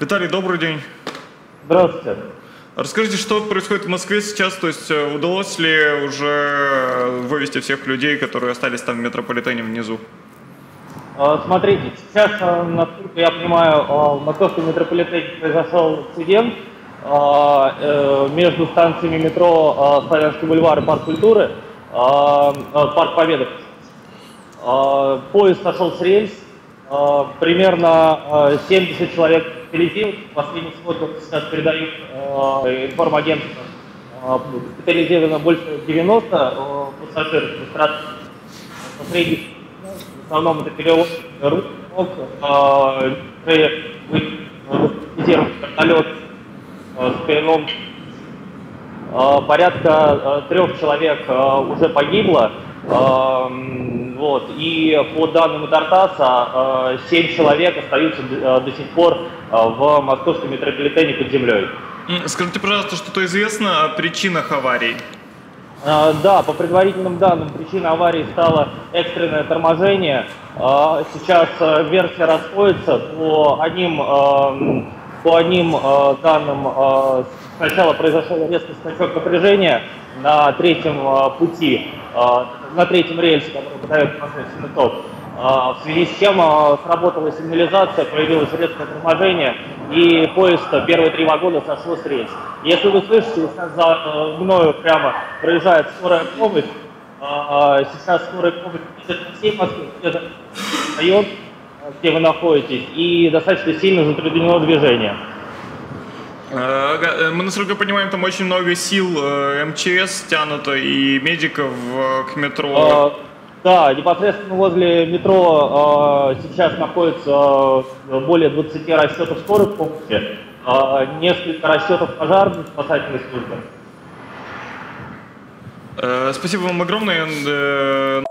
Виталий, добрый день. Здравствуйте. Расскажите, что происходит в Москве сейчас? То есть э, удалось ли уже вывести всех людей, которые остались там в метрополитене внизу? А, Смотрите, сейчас, а, насколько я понимаю, а, в московском метрополитене произошел инцидент а, э, между станциями метро а, Славянский бульвар и Парк культуры, а, а, Парк Победы. А, Поезд сошел с рельс, а, примерно а, 70 человек перелетел, последний сводок сейчас передают а, информагентство. А, Госпитализировано больше 90 а, пассажиров. Средний в основном это перелом рук, ног, а, вертолет с перелом. А, Порядка а, трех человек а, уже погибло. Вот. И по данным Тартаса, а, семь человек остаются до сих пор а, в московском метрополитене под землей. Скажите, пожалуйста, что-то известно о причинах аварий? Да, по предварительным данным, причиной аварии стало экстренное торможение. Сейчас э, версия расходится. По одним, по одним э, данным э, сначала произошел резкий скачок напряжения на третьем э, пути, э, на третьем рельсе, который подает Москве ток. А, В связи с чем э, сработала сигнализация, появилось резкое торможение, и поезд первые три вагона сошло с рельс. Если вы слышите, сейчас за э, мною прямо проезжает скорая помощь, а, Сейчас скорая помощь едет по всей Москве, это район, где вы находитесь, и достаточно сильно затруднено движение. Э, э, Мы, насколько понимаем, там очень много сил э, МЧС тянуто и медиков к метро. Да, непосредственно возле метро сейчас находится более 20 расчетов скорой помощи, несколько расчетов пожарной спасательной службы. Спасибо вам огромное.